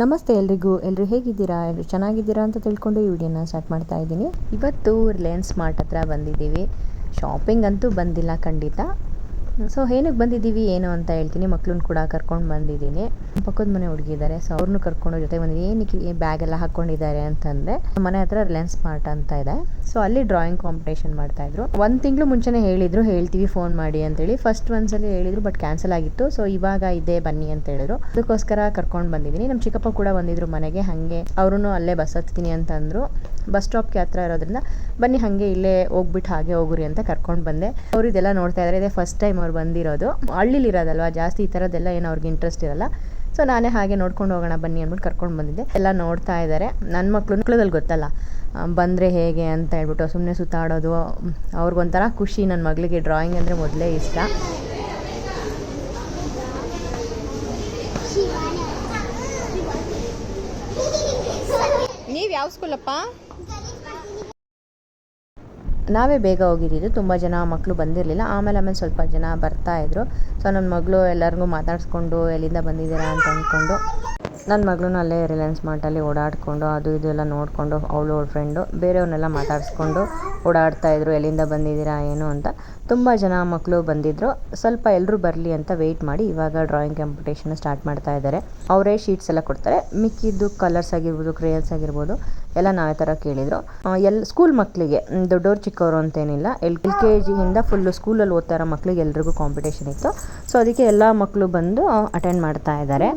ನಮಸ್ತೆ ಎಲ್ರಿಗೂ. ಎಲ್ಲರೂ ಹೇಗಿದ್ದೀರಾ? ಎಲ್ಲರೂ ಚೆನ್ನಾಗಿದ್ದೀರಾ ಅಂತ ತಿಳ್ಕೊಂಡು ಈ ವಿಡಿಯೋನ ಸ್ಟಾರ್ಟ್ ಮಾಡ್ತಾ ಇದ್ದೀನಿ. ಇವತ್ತು ರಿಲಯನ್ಸ್ ಸ್ಮಾರ್ಟ್ ಹತ್ರ ಬಂದಿದ್ದೀವಿ. ಶಾಪಿಂಗ್ ಅಂತೂ ಬಂದಿಲ್ಲ, ಖಂಡಿತ. ಸೊ ಏನಕ್ಕೆ ಬಂದಿದ್ದೀವಿ, ಏನು ಅಂತ ಹೇಳ್ತೀನಿ. ಮಕ್ಳನ್ನ ಕೂಡ ಕರ್ಕೊಂಡು ಬಂದಿದ್ದೀನಿ. ಪಕ್ಕದ ಮನೆ ಹುಡುಗಿದ್ದಾರೆ. ಸೊ ಅವ್ರನ್ನೂ ಕರ್ಕೊಂಡು ಜೊತೆ ಬಂದಿದ್ದೀನಿ. ಏನಕ್ಕೆ ಈ ಬ್ಯಾಗ್ ಎಲ್ಲ ಹಾಕ್ಕೊಂಡಿದ್ದಾರೆ ಅಂತಂದರೆ, ಮನೆ ಹತ್ರ ರಿಲಯನ್ಸ್ ಮಾರ್ಟ್ ಅಂತ ಇದೆ. ಸೊ ಅಲ್ಲಿ ಡ್ರಾಯಿಂಗ್ ಕಾಂಪಿಟೇಷನ್ ಮಾಡ್ತಾ ಇದ್ರು ಒಂದು ತಿಂಗಳು ಮುಂಚೆನೇ ಹೇಳಿದ್ರು, ಹೇಳ್ತೀವಿ ಫೋನ್ ಮಾಡಿ ಅಂತೇಳಿ. ಫಸ್ಟ್ ಒಂದ್ಸಲಿ ಹೇಳಿದ್ರು ಬಟ್ ಕ್ಯಾನ್ಸಲ್ ಆಗಿತ್ತು. ಸೊ ಇವಾಗ ಇದೆ ಬನ್ನಿ ಅಂತ ಹೇಳಿದ್ರು. ಅದಕ್ಕೋಸ್ಕರ ಕರ್ಕೊಂಡು ಬಂದಿದ್ದೀನಿ. ನಮ್ಮ ಚಿಕ್ಕಪ್ಪ ಕೂಡ ಬಂದಿದ್ರು ಮನೆಗೆ, ಹಾಗೆ. ಅವರು ಅಲ್ಲೇ ಬಸ್ ಹತ್ತೀನಿ ಅಂತ ಅಂದ್ರು ಬಸ್ ಸ್ಟಾಪ್ಗೆ ಹತ್ರ ಇರೋದ್ರಿಂದ, ಬನ್ನಿ, ಹಾಗೆ ಇಲ್ಲೇ ಹೋಗ್ಬಿಟ್ಟು ಹಾಗೆ ಹೋಗ್ರಿ ಅಂತ ಕರ್ಕೊಂಡು ಬಂದೆ. ಅವರು ಇದೆಲ್ಲ ನೋಡ್ತಾ ಇದ್ದಾರೆ ಇದೇ ಫಸ್ಟ್ ಟೈಮ್ ಅವ್ರು ಬಂದಿರೋದು. ಹಳ್ಳಿಲಿ ಇರೋದಲ್ವಾ, ಜಾಸ್ತಿ ಈ ಥರದ್ದೆಲ್ಲ ಏನು ಅವ್ರಿಗೆ ಇಂಟ್ರೆಸ್ಟ್ ಇರಲ್ಲ. ಸೊ ನಾನೇ ಹಾಗೆ ನೋಡ್ಕೊಂಡು ಹೋಗೋಣ ಬನ್ನಿ ಅಂದ್ಬಿಟ್ಟು ಕರ್ಕೊಂಡು ಬಂದಿದ್ದೆ. ಎಲ್ಲ ನೋಡ್ತಾ ಇದ್ದಾರೆ ನನ್ನ ಮಕ್ಕಳು ಮಕ್ಕಳದಲ್ಲಿ ಗೊತ್ತಲ್ಲ ಬಂದರೆ ಹೇಗೆ ಅಂತ ಹೇಳ್ಬಿಟ್ಟು ಸುಮ್ಮನೆ ಸುತ್ತಾಡೋದು. ಅವ್ರಿಗೊಂಥರ ಖುಷಿ ನನ್ನ ಮಗಳಿಗೆ. ಡ್ರಾಯಿಂಗ್ ಅಂದರೆ ಮೊದಲೇ ಇಷ್ಟ. ನೀವು ಯಾವ ಸ್ಕೂಲಪ್ಪ ನಾವೇ ಬೇಗ ಹೋಗಿದ್ದಿದ್ದು ತುಂಬ ಜನ ಮಕ್ಕಳು ಬಂದಿರಲಿಲ್ಲ. ಆಮೇಲೆ ಆಮೇಲೆ ಸ್ವಲ್ಪ ಜನ ಬರ್ತಾ ಇದ್ರು. ಸೊ ನನ್ನ ಮಗಳು ಎಲ್ಲರಿಗೂ ಮಾತಾಡಿಸ್ಕೊಂಡು ಎಲ್ಲಿಂದ ಬಂದಿದ್ದೀರಾ ಅಂತ ಅಂದ್ಕೊಂಡು ನನ್ನ ಮಗಳನ್ನ ಅಲ್ಲೇ ರಿಲಯನ್ಸ್ ಮಾರ್ಟಲ್ಲಿ ಓಡಾಡಿಕೊಂಡು, ಅದು ಇದು ಎಲ್ಲ ನೋಡಿಕೊಂಡು, ಅವಳು ಅವಳ ಫ್ರೆಂಡು ಬೇರೆಯವ್ರನ್ನೆಲ್ಲ ಮಾತಾಡಿಸ್ಕೊಂಡು ಓಡಾಡ್ತಾ ಇದ್ರು. ಎಲ್ಲಿಂದ ಬಂದಿದ್ದೀರಾ, ಏನು ಅಂತ. ತುಂಬ ಜನ ಮಕ್ಕಳು ಬಂದಿದ್ದರು ಸ್ವಲ್ಪ ಎಲ್ಲರೂ ಬರಲಿ ಅಂತ ವೆಯ್ಟ್ ಮಾಡಿ ಇವಾಗ ಡ್ರಾಯಿಂಗ್ ಕಾಂಪಿಟೇಷನ್ ಸ್ಟಾರ್ಟ್ ಮಾಡ್ತಾ ಇದ್ದಾರೆ. ಅವರೇ ಶೀಟ್ಸ್ ಎಲ್ಲ ಕೊಡ್ತಾರೆ. ಮಿಕ್ಕಿದ್ದು ಕಲರ್ಸ್ ಆಗಿರ್ಬೋದು ಕ್ರೇಯನ್ಸ್ ಆಗಿರ್ಬೋದು ಎಲ್ಲ ನಾವೇ ಥರ ಕೇಳಿದರು. ಎಲ್ ಸ್ಕೂಲ್ ಮಕ್ಕಳಿಗೆ ದೊಡ್ಡವ್ರು ಚಿಕ್ಕವರು ಅಂತೇನಿಲ್ಲ, ಎಲ್ ಎಲ್ ಕೆ ಜಿಯಿಂದ ಫುಲ್ಲು ಸ್ಕೂಲಲ್ಲಿ ಓದ್ತಾ ಇರೋ ಮಕ್ಕಳಿಗೆ ಎಲ್ರಿಗೂ ಕಾಂಪಿಟೇಷನ್ ಇತ್ತು. ಸೊ ಅದಕ್ಕೆ ಎಲ್ಲ ಮಕ್ಕಳು ಬಂದು ಅಟೆಂಡ್ ಮಾಡ್ತಾ ಇದ್ದಾರೆ.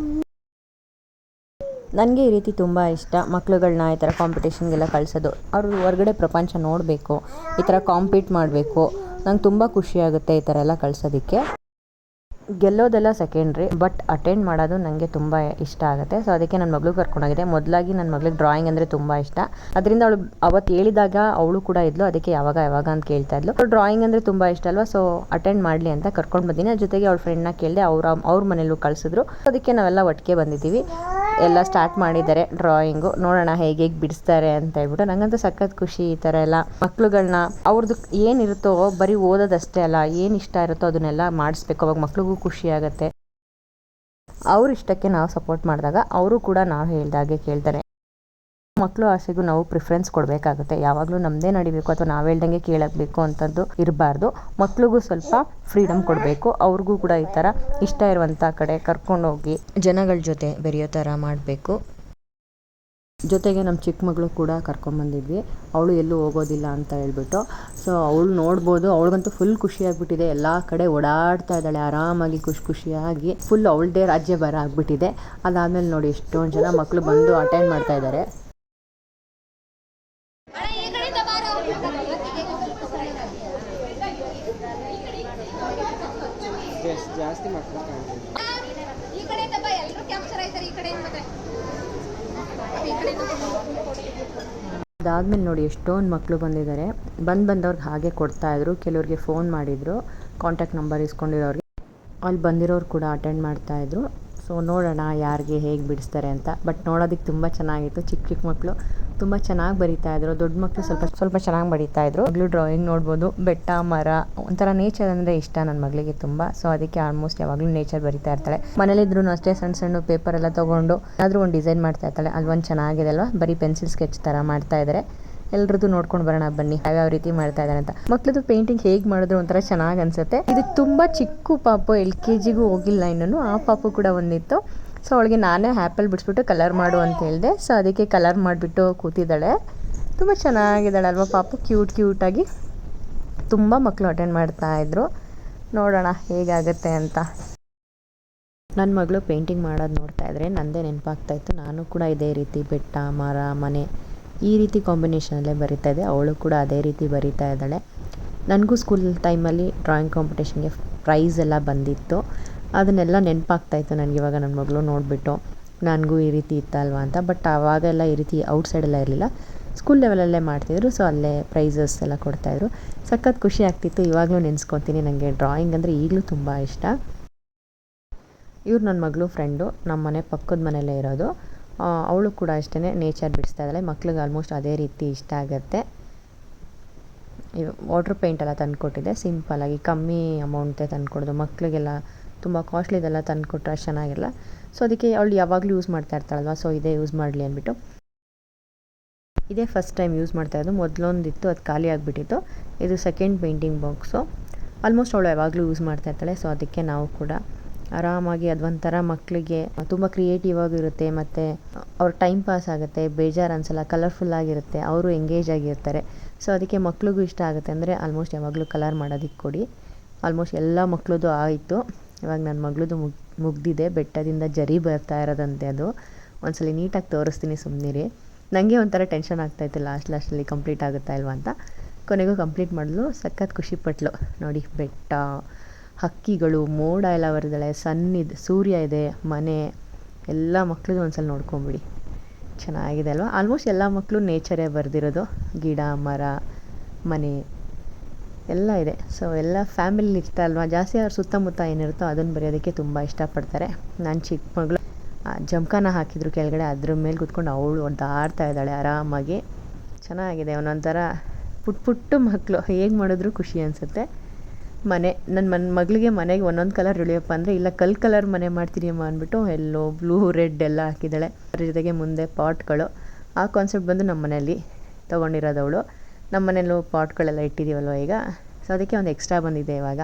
ನನಗೆ ಈ ರೀತಿ ತುಂಬ ಇಷ್ಟ ಮಕ್ಳುಗಳನ್ನ ಈ ಥರ ಕಾಂಪಿಟೇಷನ್ಗೆಲ್ಲ ಕಳಿಸೋದು. ಅವರು ಹೊರಗಡೆ ಪ್ರಪಂಚ ನೋಡಬೇಕು, ಈ ಥರ ಕಾಂಪೀಟ್ ಮಾಡಬೇಕು. ನಂಗೆ ತುಂಬ ಖುಷಿ ಆಗುತ್ತೆ ಈ ಥರ ಎಲ್ಲ ಕಳ್ಸೋದಕ್ಕೆ. ಗೆಲ್ಲೋದೆಲ್ಲ ಸೆಕೆಂಡ್ರಿ, ಬಟ್ ಅಟೆಂಡ್ ಮಾಡೋದು ನನಗೆ ತುಂಬ ಇಷ್ಟ ಆಗುತ್ತೆ. ಸೊ ಅದಕ್ಕೆ ನನ್ನ ಮಗಳು ಕರ್ಕೊಂಡೋಗಿದೆ ಮೊದಲಾಗಿ ನನ್ನ ಮಗಳಿಗೆ ಡ್ರಾಯಿಂಗ್ ಅಂದರೆ ತುಂಬ ಇಷ್ಟ. ಅದರಿಂದ ಅವಳು ಅವತ್ತು ಹೇಳಿದಾಗ ಅವಳು ಕೂಡ ಇದ್ಲು. ಅದಕ್ಕೆ ಯಾವಾಗ ಯಾವಾಗ ಅಂತ ಕೇಳ್ತಾ ಇದ್ಲು. ಡ್ರಾಯಿಂಗ್ ಅಂದರೆ ತುಂಬ ಇಷ್ಟ ಅಲ್ವಾ? ಸೊ ಅಟೆಂಡ್ ಮಾಡಲಿ ಅಂತ ಕರ್ಕೊಂಡು ಬಂದಿನಿ. ಜೊತೆಗೆ ಅವಳ ಫ್ರೆಂಡ್ನ ಕೇಳಿದೆ, ಅವ್ರ ಅವ್ರ ಮನೇಲೂ ಕಳಿಸಿದ್ರು. ಅದಕ್ಕೆ ನಾವೆಲ್ಲ ಒಟ್ಟಿಗೆ ಬಂದಿದ್ದೀವಿ. ಎಲ್ಲ ಸ್ಟಾರ್ಟ್ ಮಾಡಿದ್ದಾರೆ ಡ್ರಾಯಿಂಗು ನೋಡೋಣ ಹೇಗೆ ಹೇಗೆ ಬಿಡಿಸ್ತಾರೆ ಅಂತ ಹೇಳ್ಬಿಟ್ಟು. ನಂಗಂತೂ ಸಖತ್ ಖುಷಿ ಈ ಥರ ಎಲ್ಲ ಮಕ್ಳುಗಳನ್ನ ಅವ್ರದ್ದು ಏನಿರುತ್ತೋ ಬರೀ ಓದೋದಷ್ಟೇ ಅಲ್ಲ, ಏನು ಇಷ್ಟ ಇರುತ್ತೋ ಅದನ್ನೆಲ್ಲ ಮಾಡಿಸ್ಬೇಕು. ಅವಾಗ ಮಕ್ಳಿಗೂ ಖುಷಿ ಆಗುತ್ತೆ. ಅವ್ರ ಇಷ್ಟಕ್ಕೆ ನಾವು ಸಪೋರ್ಟ್ ಮಾಡಿದಾಗ, ಅವರು ಕೂಡ ನಾವು ಹೇಳ್ದಾಗೆ ಕೇಳ್ತಾರೆ. ಮಕ್ಕಳು ಆಸೆಗೂ ನಾವು ಪ್ರಿಫರೆನ್ಸ್ ಕೊಡಬೇಕಾಗುತ್ತೆ. ಯಾವಾಗಲೂ ನಮ್ಮದೇ ನಡಿಬೇಕು ಅಥವಾ ನಾವು ಹೇಳ್ದಂಗೆ ಕೇಳಬೇಕು ಅಂತದ್ದು ಇರಬಾರ್ದು. ಮಕ್ಳಿಗೂ ಸ್ವಲ್ಪ ಫ್ರೀಡಮ್ ಕೊಡಬೇಕು. ಅವ್ರಿಗೂ ಕೂಡ ಈ ಥರ ಇಷ್ಟ ಇರುವಂಥ ಕಡೆ ಕರ್ಕೊಂಡೋಗಿ ಜನಗಳ ಜೊತೆ ಬೆರೆಯೋ ಥರ ಮಾಡಬೇಕು. ಜೊತೆಗೆ ನಮ್ಮ ಚಿಕ್ಕ ಮಗಳು ಕೂಡ ಕರ್ಕೊಂಬಂದಿದ್ವಿ ಅವಳು ಎಲ್ಲೂ ಹೋಗೋದಿಲ್ಲ ಅಂತ ಹೇಳ್ಬಿಟ್ಟು. ಸೊ ಅವಳು ನೋಡ್ಬೋದು. ಅವಳಿಗಂತೂ ಫುಲ್ ಖುಷಿ ಆಗ್ಬಿಟ್ಟಿದೆ. ಎಲ್ಲ ಕಡೆ ಓಡಾಡ್ತಾ ಇದ್ದಾಳೆ. ಆರಾಮಾಗಿ ಖುಷಿ ಖುಷಿಯಾಗಿ ಫುಲ್ ಅವಳದೇ ರಾಜ್ಯ ಬರ ಆಗಿಬಿಟ್ಟಿದೆ. ಅದಾದಮೇಲೆ ನೋಡಿ ಎಷ್ಟೊಂದು ಜನ ಮಕ್ಕಳು ಬಂದು ಅಟೆಂಡ್ ಮಾಡ್ತಾ ಇದ್ದಾರೆ ಜಾಸ್ತಿ ಮಕ್ಕಳು ಕಾಣ್ತಿದೆ ಅದಾದಮೇಲೆ ನೋಡಿ ಎಷ್ಟೊಂದು ಮಕ್ಕಳು ಬಂದಿದ್ದಾರೆ. ಬಂದು ಬಂದವ್ರಿಗೆ ಹಾಗೆ ಕೊಡ್ತಾಯಿದ್ರು ಕೆಲವ್ರಿಗೆ ಫೋನ್ ಮಾಡಿದರು. ಕಾಂಟ್ಯಾಕ್ಟ್ ನಂಬರ್ ಇಸ್ಕೊಂಡಿರೋರಿಗೆ. ಅಲ್ಲಿ ಬಂದಿರೋರು ಕೂಡ ಅಟೆಂಡ್ ಮಾಡ್ತಾಯಿದ್ರು ಸೊ ನೋಡೋಣ ಯಾರಿಗೆ ಹೇಗೆ ಬಿಡಿಸ್ತಾರೆ ಅಂತ. ಬಟ್ ನೋಡೋದಕ್ಕೆ ತುಂಬ ಚೆನ್ನಾಗಿತ್ತು. ಚಿಕ್ಕ ಚಿಕ್ಕ ಮಕ್ಕಳು ತುಂಬ ಚೆನ್ನಾಗಿ ಬರಿತಾ ಇದ್ರು. ದೊಡ್ಡ ಮಕ್ಕಳು ಸ್ವಲ್ಪ ಸ್ವಲ್ಪ ಚೆನ್ನಾಗಿ ಬರೀತಾ ಇದ್ರು. ಮಗಳು ಡ್ರಾಯಿಂಗ್ ನೋಡ್ಬೋದು, ಬೆಟ್ಟ, ಮರ, ಒಂಥರ ನೇಚರ್ ಅಂದರೆ ಇಷ್ಟ ನನ್ನ ಮಗಳಿಗೆ ತುಂಬ. ಸೊ ಅದಕ್ಕೆ ಆಲ್ಮೋಸ್ಟ್ ಯಾವಾಗಲೂ ನೇಚರ್ ಬರಿತಾ ಇರ್ತಾಳೆ. ಮನೇಲಿದ್ರು ಅಷ್ಟೇ ಸಣ್ಣ ಸಣ್ಣ ಪೇಪರ್ ಎಲ್ಲ ತಗೊಂಡು ಏನಾದರೂ ಒಂದು ಡಿಸೈನ್ ಮಾಡ್ತಾ ಇರ್ತಾಳೆ. ಅಲ್ಲಿ ಒಂದು ಚೆನ್ನಾಗಿದೆ ಅಲ್ವಾ? ಬರೀ ಪೆನ್ಸಿಲ್ ಸ್ಕೆಚ್ ಥರ ಮಾಡ್ತಾ ಇದ್ದಾರೆ ಎಲ್ರದ್ದು ನೋಡ್ಕೊಂಡು ಬರೋಣ, ಬನ್ನಿ. ಯಾವ್ಯಾವ ರೀತಿ ಮಾಡ್ತಾ ಇದ್ದಾರೆ ಅಂತ. ಮಕ್ಳದ್ದು ಪೇಂಟಿಂಗ್ ಹೇಗೆ ಮಾಡಿದ್ರು ಒಂಥರ ಚೆನ್ನಾಗಿ ಅನ್ಸುತ್ತೆ. ಇದು ತುಂಬ ಚಿಕ್ಕ ಪಾಪು ಎಲ್ ಕೆ ಜಿಗೂ ಹೋಗಿಲ್ಲ ಇನ್ನೂ ಆ ಪಾಪು ಕೂಡ ಒಂದಿತ್ತು. ಸೊ ಅವಳಿಗೆ ನಾನೇ ಆ್ಯಪಲ್ ಬಿಡಿಸ್ಬಿಟ್ಟು ಕಲರ್ ಮಾಡು ಅಂತ ಹೇಳಿದೆ. ಸೊ ಅದಕ್ಕೆ ಕಲರ್ ಮಾಡಿಬಿಟ್ಟು ಕೂತಿದ್ದಾಳೆ. ತುಂಬ ಚೆನ್ನಾಗಿದ್ದಾಳೆ ಅಲ್ವಾ ಪಾಪು. ಕ್ಯೂಟ್ ಕ್ಯೂಟಾಗಿ ತುಂಬ ಮಕ್ಕಳು ಅಟೆಂಡ್ ಮಾಡ್ತಾ ಇದ್ರು. ನೋಡೋಣ ಹೇಗಾಗುತ್ತೆ ಅಂತ. ನನ್ನ ಮಗಳು ಪೇಂಟಿಂಗ್ ಮಾಡೋದು ನೋಡ್ತಾ ಇದ್ರೆ ನನ್ನದೇ ನೆನಪಾಗ್ತಾ ಇತ್ತು. ನಾನು ಕೂಡ ಇದೇ ರೀತಿ ಬೆಟ್ಟ, ಮರ, ಮನೆ ಈ ರೀತಿ ಕಾಂಬಿನೇಷನಲ್ಲೇ ಬರಿತಾ ಇದೆ ಅವಳು ಕೂಡ ಅದೇ ರೀತಿ ಬರಿತಾ ಇದ್ದಾಳೆ. ನನಗೂ ಸ್ಕೂಲ್ ಟೈಮಲ್ಲಿ ಡ್ರಾಯಿಂಗ್ ಕಾಂಪಿಟೇಷನ್ಗೆ ಪ್ರೈಸ್ ಎಲ್ಲ ಬಂದಿತ್ತು. ಅದನ್ನೆಲ್ಲ ನೆನಪಾಗ್ತಾಯಿತ್ತು ನನಗೆ ಇವಾಗ ನನ್ನ ಮಗಳು ನೋಡಿಬಿಟ್ಟು. ನನಗೂ ಈ ರೀತಿ ಇತ್ತಲ್ವ ಅಂತ. ಬಟ್ ಆವಾಗೆಲ್ಲ ಈ ರೀತಿ ಔಟ್ಸೈಡೆಲ್ಲ ಇರಲಿಲ್ಲ. ಸ್ಕೂಲ್ ಲೆವೆಲಲ್ಲೇ ಮಾಡ್ತಿದ್ರು ಸೊ ಅಲ್ಲೇ ಪ್ರೈಸಸ್ ಎಲ್ಲ ಕೊಡ್ತಾಯಿದ್ರು ಸಖತ್ ಖುಷಿ ಆಗ್ತಿತ್ತು. ಇವಾಗಲೂ ನೆನೆಸ್ಕೊತೀನಿ. ನನಗೆ ಡ್ರಾಯಿಂಗ್ ಅಂದರೆ ಈಗಲೂ ತುಂಬ ಇಷ್ಟ. ಇವ್ರು ನನ್ನ ಮಗಳು ಫ್ರೆಂಡು ನಮ್ಮ ಮನೆ ಪಕ್ಕದ ಮನೆಯಲ್ಲೇ ಇರೋದು. ಅವಳು ಕೂಡ ಅಷ್ಟೇ ನೇಚರ್ ಬಿಡಿಸ್ತಾ ಇದ್ದಾಳೆ. ಮಕ್ಳಿಗೆ ಆಲ್ಮೋಸ್ಟ್ ಅದೇ ರೀತಿ ಇಷ್ಟ ಆಗುತ್ತೆ. ವಾಟ್ರ್ ಪೇಂಟ್ ಎಲ್ಲ ತಂದುಕೊಟ್ಟಿದ್ದೆ. ಸಿಂಪಲ್ಲಾಗಿ ಕಮ್ಮಿ ಅಮೌಂಟೇ ತಂದುಕೊಡೋದು. ಮಕ್ಕಳಿಗೆಲ್ಲ ತುಂಬ ಕಾಸ್ಟ್ಲಿದೆಲ್ಲ ತಂದುಕೊಟ್ರೆ ಅಷ್ಟು ಚೆನ್ನಾಗಿಲ್ಲ ಸೊ ಅದಕ್ಕೆ ಅವಳು ಯಾವಾಗಲೂ ಯೂಸ್ ಮಾಡ್ತಾ ಇರ್ತಾಳಲ್ವ? ಸೊ ಇದೇ ಯೂಸ್ ಮಾಡಲಿ ಅಂದ್ಬಿಟ್ಟು. ಇದೇ ಫಸ್ಟ್ ಟೈಮ್ ಯೂಸ್ ಮಾಡ್ತಾ ಇರೋದು. ಮೊದಲೊಂದಿತ್ತು, ಅದು ಖಾಲಿ ಆಗಿಬಿಟ್ಟಿತ್ತು. ಇದು ಸೆಕೆಂಡ್ ಪೇಂಟಿಂಗ್ ಬಾಕ್ಸು ಆಲ್ಮೋಸ್ಟ್ ಅವಳು ಯಾವಾಗಲೂ ಯೂಸ್ ಮಾಡ್ತಾ ಇರ್ತಾಳೆ. ಸೊ ಅದಕ್ಕೆ ನಾವು ಕೂಡ ಆರಾಮಾಗಿ ಅದೊಂಥರ ಮಕ್ಕಳಿಗೆ ತುಂಬ ಕ್ರಿಯೇಟಿವ್ ಆಗಿರುತ್ತೆ ಮತ್ತು ಅವ್ರ ಟೈಮ್ ಪಾಸ್ ಆಗುತ್ತೆ, ಬೇಜಾರು ಅನ್ಸಲ್ಲ ಕಲರ್ಫುಲ್ ಆಗಿರುತ್ತೆ. ಅವರು ಎಂಗೇಜ್ ಆಗಿರ್ತಾರೆ. ಸೊ ಅದಕ್ಕೆ ಮಕ್ಳಿಗೂ ಇಷ್ಟ ಆಗುತ್ತೆ. ಅಂದರೆ ಆಲ್ಮೋಸ್ಟ್ ಯಾವಾಗಲೂ ಕಲರ್ ಮಾಡೋದಕ್ಕೆ ಕೊಡಿ. ಆಲ್ಮೋಸ್ಟ್ ಎಲ್ಲ ಮಕ್ಳದ್ದು ಆಯಿತು. ಇವಾಗ ನನ್ನ ಮಗಳದು ಮುಗ್, ಮುಗ್ದಿದೆ, ಬೆಟ್ಟದಿಂದ ಜರಿ ಬರ್ತಾ ಇರೋದಂತೆ ಅದು. ಒಂದ್ಸಲ ನೀಟಾಗಿ ತೋರಿಸ್ತೀನಿ ಸುಮ್ಮನಿರಿ ನನಗೆ ಒಂಥರ ಟೆನ್ಷನ್ ಆಗ್ತಾಯಿತ್ತು ಲಾಸ್ಟ್ ಲಾಸ್ಟಲ್ಲಿ ಕಂಪ್ಲೀಟ್ ಆಗುತ್ತಾ ಇಲ್ವಾ ಅಂತ. ಕೊನೆಗೂ ಕಂಪ್ಲೀಟ್ ಮಾಡಲು ಸಖತ್ ಖುಷಿಪಟ್ಲು ನೋಡಿ, ಬೆಟ್ಟ, ಹಕ್ಕಿಗಳು, ಮೋಡ ಎಲ್ಲ ಬರ್ತದೆ ಸನ್ ಇದೆ, ಸೂರ್ಯ ಇದೆ, ಮನೆ, ಎಲ್ಲ ಮಕ್ಳದ್ದು ಒಂದ್ಸಲ ನೋಡ್ಕೊಂಬಿಡಿ. ಚೆನ್ನಾಗಿದೆ ಅಲ್ವಾ? ಆಲ್ಮೋಸ್ಟ್ ಎಲ್ಲ ಮಕ್ಕಳು ನೇಚರೇ ಬರೆದಿರೋದು. ಗಿಡ, ಮರ, ಮನೆ. ಎಲ್ಲ ಇದೆ. ಸೊ ಎಲ್ಲ ಫ್ಯಾಮಿಲಿ ಇರ್ತಾರಲ್ವ ಜಾಸ್ತಿ ಅವ್ರ ಸುತ್ತಮುತ್ತ ಏನಿರುತ್ತೋ ಅದನ್ನು ಬರೆಯೋದಕ್ಕೆ ತುಂಬ ಇಷ್ಟಪಡ್ತಾರೆ. ನಾನು ಚಿಕ್ಕ ಮಗಳು, ಆ ಜಮಖಾನ ಹಾಕಿದ್ರು ಕೆಳಗಡೆ, ಅದ್ರ ಮೇಲೆ ಕುತ್ಕೊಂಡು ಅವಳು ಒದ್ದಾಡ್ತಾ ಇದ್ದಾಳೆ ಆರಾಮಾಗಿ. ಚೆನ್ನಾಗಿದೆ, ಒಂದೊಂಥರ ಪುಟ್ ಪುಟ್ಟು ಮಕ್ಕಳು ಹೇಗೆ ಮಾಡಿದ್ರು ಖುಷಿ ಅನಿಸುತ್ತೆ. ಮನೆ ನನ್ನ ಮನ್, ಮಗಳಿಗೆ ಮನೆಗೆ ಒಂದೊಂದು ಕಲರ್ ಇಳಿಯಪ್ಪ ಅಂದರೆ, ಇಲ್ಲ ಕಲ್ ಕಲರ್ ಮನೆ ಮಾಡ್ತೀನಿ ಅಮ್ಮ ಅಂದ್ಬಿಟ್ಟು ಎಲ್ಲೋ ಬ್ಲೂ ರೆಡ್ ಎಲ್ಲ ಹಾಕಿದ್ದಾಳೆ. ಅದ್ರ ಜೊತೆಗೆ ಮುಂದೆ ಪಾಟ್ಗಳು ಆ ಕಾನ್ಸೆಪ್ಟ್ ಬಂದು ನಮ್ಮ ಮನೆಯಲ್ಲಿ ತೊಗೊಂಡಿರೋದವಳು ನಮ್ಮ ಮನೇಲೂ ಪಾಟ್ಗಳೆಲ್ಲ ಇಟ್ಟಿದ್ದೀವಲ್ವ ಈಗ? ಸೊ ಅದಕ್ಕೆ ಒಂದು ಎಕ್ಸ್ಟ್ರಾ ಬಂದಿದೆ ಇವಾಗ.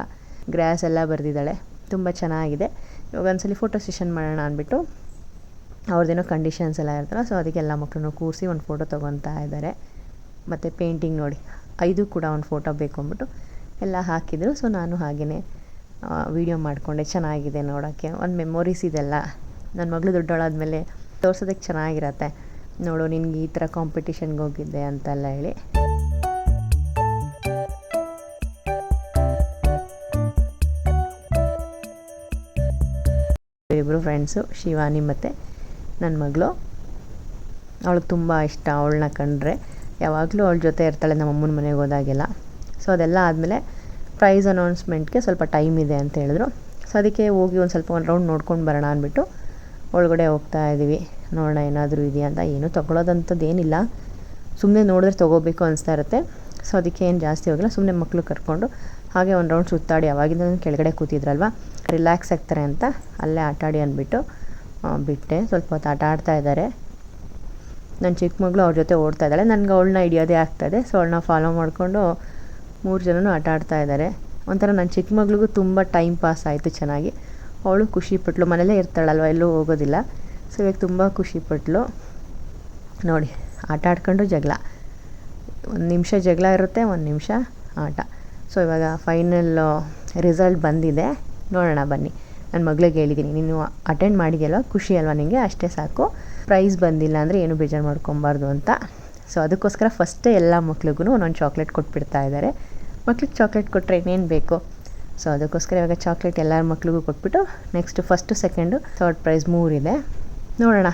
ಗ್ರಾಸ್ ಎಲ್ಲ ಬರೆದಿದ್ದಾಳೆ. ತುಂಬ ಚೆನ್ನಾಗಿದೆ. ಇವಾಗ ಒಂದ್ಸಲಿ ಫೋಟೋ ಸೆಷನ್ ಮಾಡೋಣ ಅಂದ್ಬಿಟ್ಟು ಅವ್ರದ್ದೇನೋ ಕಂಡೀಷನ್ಸ್ ಎಲ್ಲ ಇರ್ತಲ್ಲ ಸೊ ಅದಕ್ಕೆ ಎಲ್ಲ ಮಕ್ಕಳನ್ನು ಕೂರಿಸಿ ಒಂದು ಫೋಟೋ ತೊಗೊತಾ ಇದ್ದಾರೆ. ಮತ್ತು ಪೇಂಟಿಂಗ್ ನೋಡಿ. ಐದು ಕೂಡ ಒಂದು ಫೋಟೋ ಬೇಕು ಅಂದ್ಬಿಟ್ಟು ಎಲ್ಲ ಹಾಕಿದರು. ಸೊ ನಾನು ಹಾಗೇ ವೀಡಿಯೋ ಮಾಡಿಕೊಂಡೆ. ಚೆನ್ನಾಗಿದೆ ನೋಡೋಕ್ಕೆ. ಒಂದು ಮೆಮೊರೀಸ್ ಇದೆಲ್ಲ. ನನ್ನ ಮಗಳು ದೊಡ್ಡವಳಾದ್ಮೇಲೆ ತೋರ್ಸೋದಕ್ಕೆ ಚೆನ್ನಾಗಿರತ್ತೆ. ನೋಡು, ನಿನಗೆ ಈ ಥರ ಕಾಂಪಿಟೇಷನ್ಗೆ ಹೋಗಿದ್ದೆ ಅಂತೆಲ್ಲ ಹೇಳಿ. ಇಬ್ಬರು ಫ್ರೆಂಡ್ಸು ಶಿವಾನಿ ಮತ್ತು ನನ್ನ ಮಗಳು. ಅವಳು ತುಂಬ ಇಷ್ಟ ಅವಳನ್ನ ಕಂಡ್ರೆ. ಯಾವಾಗಲೂ ಅವಳ ಜೊತೆ ಇರ್ತಾಳೆ ನಮ್ಮ ಅಮ್ಮನ ಮನೆಗೆ ಹೋದಾಗೆಲ್ಲ. ಸೊ ಅದೆಲ್ಲ ಆದಮೇಲೆ ಪ್ರೈಸ್ ಅನೌನ್ಸ್ಮೆಂಟ್ಗೆ ಸ್ವಲ್ಪ ಟೈಮ್ ಇದೆ ಅಂತ ಹೇಳಿದ್ರು. ಸೊ ಅದಕ್ಕೆ ಹೋಗಿ ಒಂದು ಸ್ವಲ್ಪ ಒಂದು ರೌಂಡ್ ನೋಡ್ಕೊಂಡು ಬರೋಣ ಅಂದ್ಬಿಟ್ಟು ಒಳಗಡೆ ಹೋಗ್ತಾ ಇದ್ದೀವಿ ನೋಡೋಣ ಏನಾದರೂ ಇದೆಯಾ ಅಂತ. ಏನೂ ತೊಗೊಳೋದಂಥದ್ದು ಏನಿಲ್ಲ ಸುಮ್ಮನೆ ನೋಡಿದ್ರೆ ತೊಗೋಬೇಕು ಅನಿಸ್ತಾ ಇರುತ್ತೆ. ಸೊ ಅದಕ್ಕೆ ಏನು ಜಾಸ್ತಿ ಹೋಗಿಲ್ಲ. ಸುಮ್ಮನೆ ಮಕ್ಕಳು ಕರ್ಕೊಂಡು ಹಾಗೆ ಒಂದು ರೌಂಡ್ ಸುತ್ತಾಡಿ ಅವಾಗಿಂದ ಕೆಳಗಡೆ ಕೂತಿದ್ರಲ್ವ? ರಿಲ್ಯಾಕ್ಸ್ ಆಗ್ತಾರೆ ಅಂತ ಅಲ್ಲೇ ಆಟಾಡಿ ಅಂದ್ಬಿಟ್ಟು ಬಿಟ್ಟೆ. ಸ್ವಲ್ಪ ಹೊತ್ತು ಆಟ ಆಡ್ತಾ ಇದ್ದಾರೆ ನನ್ನ ಚಿಕ್ಕ ಮಗಳು ಅವ್ರ ಜೊತೆ ಓಡ್ತಾ ಇದ್ದಾಳೆ ನನಗೆ ಅವಳನ್ನ ಹಿಡಿಯೋದೇ ಆಗ್ತಾಯಿದೆ ಸೊ ಅವಳನ್ನ ಫಾಲೋ ಮಾಡಿಕೊಂಡು ಮೂರು ಜನನೂ ಆಟ ಆಡ್ತಾ ಇದ್ದಾರೆ ಒಂಥರ ನನ್ನ ಚಿಕ್ಕ ಮಗಳಿಗೂ ತುಂಬ ಟೈಮ್ ಪಾಸ್ ಆಯಿತು ಚೆನ್ನಾಗಿ. ಅವಳು ಖುಷಿಪಟ್ಲು ಮನೇಲೇ ಇರ್ತಾಳಲ್ವ? ಎಲ್ಲೂ ಹೋಗೋದಿಲ್ಲ. ಸೊ ಇವಾಗ ತುಂಬ ಖುಷಿಪಟ್ಲು ನೋಡಿ, ಆಟ ಆಡ್ಕೊಂಡು ಜಗಳ. ಒಂದು ನಿಮಿಷ ಜಗಳ ಇರುತ್ತೆ, ಒಂದು ನಿಮಿಷ ಆಟ. ಸೊ ಇವಾಗ ಫೈನಲ್ ರಿಸಲ್ಟ್ ಬಂದಿದೆ. ನೋಡೋಣ ಬನ್ನಿ. ನನ್ನ ಮಗಳಿಗೆ ಹೇಳಿದ್ದೀನಿ ನೀನು ಅಟೆಂಡ್ ಮಾಡಿದೆಯಲ್ವ ಖುಷಿ ಅಲ್ವಾ ನಿನಗೆ ಅಷ್ಟೇ ಸಾಕು. ಪ್ರೈಸ್ ಬಂದಿಲ್ಲ ಅಂದರೆ ಏನು ಬೇಜಾರು ಮಾಡ್ಕೊಬಾರ್ದು ಅಂತ. ಸೊ ಅದಕ್ಕೋಸ್ಕರ ಫಸ್ಟೇ ಎಲ್ಲ ಮಕ್ಳಿಗೂ ಒಂದೊಂದು ಚಾಕ್ಲೇಟ್ ಕೊಟ್ಬಿಡ್ತಾ ಇದ್ದಾರೆ ಮಕ್ಳಿಗೆ ಚಾಕ್ಲೇಟ್ ಕೊಟ್ಟರೆ ಇನ್ನೇನು ಬೇಕು? ಸೊ ಅದಕ್ಕೋಸ್ಕರ ಇವಾಗ ಚಾಕ್ಲೇಟ್ ಎಲ್ಲರ ಮಕ್ಳಿಗೂ ಕೊಟ್ಬಿಟ್ಟು next first second third prize ಮೂರಿದೆ ನೋಡೋಣ,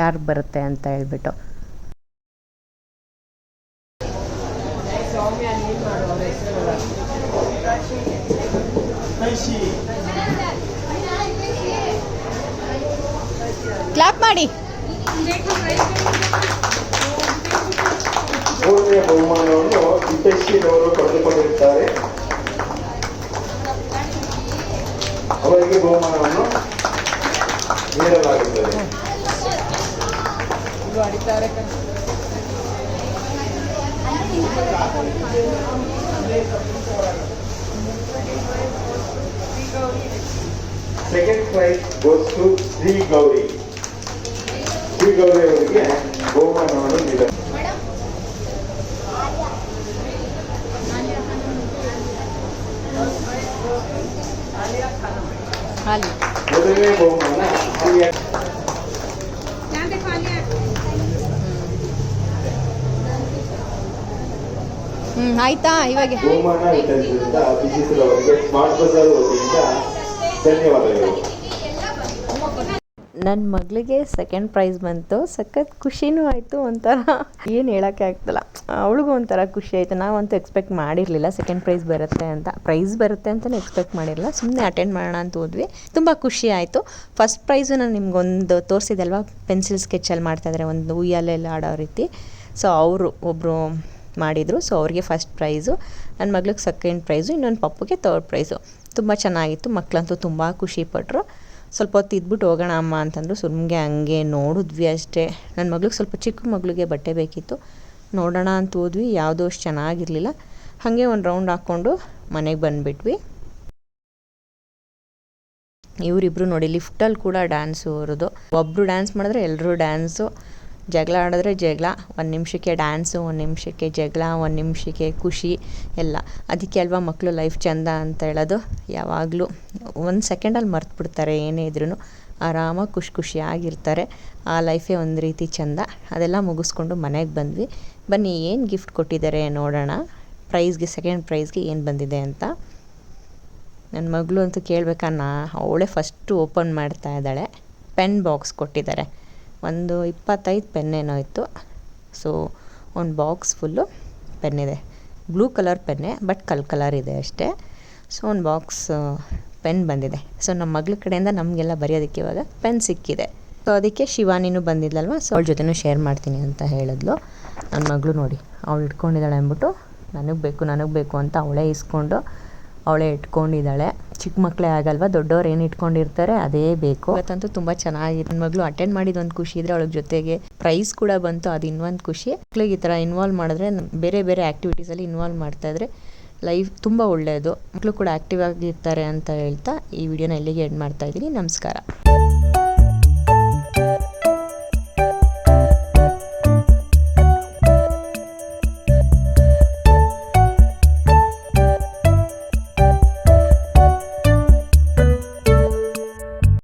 ಯಾರು ಬರುತ್ತೆ ಅಂತ ಹೇಳ್ಬಿಟ್ಟು. ಕ್ಲಾಪ್ ಮಾಡಿ ಮೂರನೇ ಬಹುಮಾನವನ್ನು ಹಿತೈಷಿರವರು ಪಡೆದುಕೊಂಡಿರುತ್ತಾರೆ ಅವರಿಗೆ ಬಹುಮಾನವನ್ನು ನೀಡಲಾಗುತ್ತದೆ ಇದು ಅಡಿತಾರೆ ಕಣ್ second prize goes to Shri Gauri Shri Gauri ಅವರಿಗೆ ಬಹುಮಾನವನ್ನು ನೀಡ ಹಾಲಿ ಮೊದಲನೇ ಬಹುಮಾನ ಹ್ಞೂ ಆಯ್ತಾ? ಇವಾಗ. ಬಹುಮಾನ ವಿತರಿಸಿದ ಅಭಿಜಿತ್ ಅವರಿಗೆ ಸ್ಮಾರ್ಟ್ ಬಜಾರ್ ವತಿಯಿಂದ ಧನ್ಯವಾದಗಳು. ನನ್ನ ಮಗಳಿಗೆ ಸೆಕೆಂಡ್ ಪ್ರೈಸ್ ಬಂತು. ಸಖತ್ ಖುಷಿನೂ ಆಯಿತು ಒಂಥರ. ಏನು ಹೇಳೋಕ್ಕೆ ಆಗ್ತಿಲ್ಲ. ಅವಳಿಗೂ ಒಂಥರ ಖುಷಿ ಆಯಿತು. ನಾವಂತೂ ಎಕ್ಸ್ಪೆಕ್ಟ್ ಮಾಡಿರಲಿಲ್ಲ ಸೆಕೆಂಡ್ ಪ್ರೈಸ್ ಬರುತ್ತೆ ಅಂತ. ಪ್ರೈಸ್ ಬರುತ್ತೆ ಅಂತಲೇ ಎಕ್ಸ್ಪೆಕ್ಟ್ ಮಾಡಿರಲಿಲ್ಲ. ಸುಮ್ಮನೆ ಅಟೆಂಡ್ ಮಾಡೋಣ ಅಂತ ಹೋದ್ವಿ. ತುಂಬ ಖುಷಿ ಆಯಿತು. ಫಸ್ಟ್ ಪ್ರೈಸು ನಾನು ನಿಮ್ಗೊಂದು ಅಲ್ವಾ? ಪೆನ್ಸಿಲ್ ಸ್ಕೆಚಲ್ಲಿ ಮಾಡ್ತಾಯಿದ್ದಾರೆ ಒಂದು ಉಯ್ಯಾಲೆಲ್ಲ ಆಡೋ ರೀತಿ. ಸೊ ಅವರು ಒಬ್ಬರು ಮಾಡಿದರು. ಸೊ ಅವ್ರಿಗೆ ಫಸ್ಟ್ ಪ್ರೈಸು ನನ್ನ ಮಗ್ಳಿಗೆ ಸೆಕೆಂಡ್ ಪ್ರೈಸು ಇನ್ನೊಂದು ಪಪ್ಪುಗೆ ತರ್ಡ್ ಪ್ರೈಸು ತುಂಬ ಚೆನ್ನಾಗಿತ್ತು. ಮಕ್ಕಳಂತೂ ತುಂಬ ಖುಷಿಪಟ್ಟರು ಸ್ವಲ್ಪ ಹೊತ್ತು ಇದ್ಬಿಟ್ಟು ಹೋಗೋಣ ಅಮ್ಮ ಅಂತಂದರು. ಸುಮ್ಮನೆ ಹಂಗೆ ನೋಡಿದ್ವಿ ಅಷ್ಟೇ. ನನ್ನ ಮಗ್ಳಿಗೆ ಸ್ವಲ್ಪ ಚಿಕ್ಕ ಮಗಳಿಗೆ ಬಟ್ಟೆ ಬೇಕಿತ್ತು. ನೋಡೋಣ ಅಂತ ಹೋದ್ವಿ. ಯಾವುದೋ ಅಷ್ಟು ಚೆನ್ನಾಗಿರಲಿಲ್ಲ. ಹಾಗೆ ಒಂದು ರೌಂಡ್ ಹಾಕ್ಕೊಂಡು ಮನೆಗೆ ಬಂದುಬಿಟ್ವಿ. ಇವರಿಬ್ಬರು ನೋಡಿ ಲಿಫ್ಟಲ್ಲಿ ಕೂಡ ಡ್ಯಾನ್ಸು ಅವ್ರದ್ದು ಒಬ್ಬರು ಡ್ಯಾನ್ಸ್ ಮಾಡಿದ್ರೆ ಎಲ್ಲರೂ ಡ್ಯಾನ್ಸು ಜಗಳ ಆಡಿದ್ರೆ ಜಗಳ, ಒಂದು ನಿಮಿಷಕ್ಕೆ ಡ್ಯಾನ್ಸು ಒಂದು ನಿಮಿಷಕ್ಕೆ ಜಗಳ, ಒಂದು ನಿಮಿಷಕ್ಕೆ ಖುಷಿ, ಎಲ್ಲ. ಅದಕ್ಕೆ ಅಲ್ವಾ ಮಕ್ಕಳು ಲೈಫ್ ಚಂದ ಅಂತ ಹೇಳೋದು? ಯಾವಾಗಲೂ. ಒಂದು ಸೆಕೆಂಡಲ್ಲಿ ಮರ್ತು ಬಿಡ್ತಾರೆ, ಏನೇ ಇದ್ರೂ ಆರಾಮಾಗಿ ಖುಷಿ ಖುಷಿಯಾಗಿರ್ತಾರೆ. ಆ ಲೈಫೇ ಒಂದು ರೀತಿ ಚಂದ. ಅದೆಲ್ಲ ಮುಗಿಸ್ಕೊಂಡು ಮನೆಗೆ ಬಂದ್ವಿ. ಬನ್ನಿ, ಏನು ಗಿಫ್ಟ್ ಕೊಟ್ಟಿದ್ದಾರೆ ನೋಡೋಣ. ಪ್ರೈಸ್ಗೆ ಸೆಕೆಂಡ್ ಪ್ರೈಸ್ಗೆ ಏನು ಬಂದಿದೆ ಅಂತ. ನನ್ನ ಮಗಳು ಅಂತೂ ಕೇಳಬೇಕನ್ನ. ಅವಳೇ ಫಸ್ಟು ಓಪನ್ ಮಾಡ್ತಾ ಇದ್ದಾಳೆ. ಪೆನ್ ಬಾಕ್ಸ್ ಕೊಟ್ಟಿದ್ದಾರೆ. ಒಂದು ಇಪ್ಪತ್ತೈದು ಪೆನ್ನೇನೋ ಇತ್ತು. ಸೊ ಒಂದು ಬಾಕ್ಸ್ ಫುಲ್ಲು ಪೆನ್ ಇದೆ ಬ್ಲೂ ಕಲರ್ ಪೆನ್ನೇ ಬಟ್ ಕಲ್ ಕಲರ್ ಇದೆ ಅಷ್ಟೇ. ಸೊ ಒಂದು ಬಾಕ್ಸ್ ಪೆನ್ ಬಂದಿದೆ. ಸೊ ನಮ್ಮ ಮಗಳ ಕಡೆಯಿಂದ ನಮಗೆಲ್ಲ ಬರೆಯೋದಕ್ಕೆ ಇವಾಗ ಪೆನ್ ಸಿಕ್ಕಿದೆ. ಸೊ ಅದಕ್ಕೆ ಶಿವಾನಿನೂ ಬಂದಿದ್ಲಲ್ವ? ಸೊ ಅವಳ ಜೊತೆನೂ ಶೇರ್ ಮಾಡ್ತೀನಿ ಅಂತ ಹೇಳಿದ್ಲು. ನನ್ನ ಮಗಳು ನೋಡಿ, ಅವಳು ಇಟ್ಕೊಂಡಿದ್ದಾಳೆ ಅಂದ್ಬಿಟ್ಟು, ನನಗೆ ಬೇಕು ನನಗೆ ಬೇಕು ಅಂತ ಅವಳೇ ಇಸ್ಕೊಂಡು, ಅವಳೇ ಇಟ್ಕೊಂಡಿದ್ದಾಳೆ. ಚಿಕ್ಕ ಮಕ್ಕಳೇ ಆಗಲ್ವಾ? ದೊಡ್ಡವ್ರು ಏನು ಇಟ್ಕೊಂಡಿರ್ತಾರೆ, ಅದೇ ಬೇಕು. ಇವತ್ತಂತೂ ತುಂಬ ಚೆನ್ನಾಗಿ ನನ್ನ ಮಗಳು ಅಟೆಂಡ್ ಮಾಡಿದ ಒಂದು ಖುಷಿ ಇದ್ರೆ ಅವಳ ಜೊತೆಗೆ ಪ್ರೈಸ್ ಕೂಡ ಬಂತು, ಅದು ಇನ್ನೊಂದು ಖುಷಿ. ಮಕ್ಕಳಿಗೆ ಈ ಥರ ಇನ್ವಾಲ್ವ್ ಮಾಡಿದ್ರೆ ಬೇರೆ ಬೇರೆ ಬೇರೆ ಆ್ಯಕ್ಟಿವಿಟೀಸಲ್ಲಿ ಇನ್ವಾಲ್ವ್ ಮಾಡ್ತಾ ಇದ್ರೆ ಲೈಫ್ ತುಂಬ ಒಳ್ಳೆಯದು ಮಕ್ಕಳು ಕೂಡ ಆ್ಯಕ್ಟಿವ್ ಆಗಿರ್ತಾರೆ ಅಂತ ಹೇಳ್ತಾ ಈ ವಿಡಿಯೋನ ಇಲ್ಲಿಗೆ ಎಂಡ್ ಮಾಡ್ತಾ ಇದ್ದೀನಿ. ನಮಸ್ಕಾರ.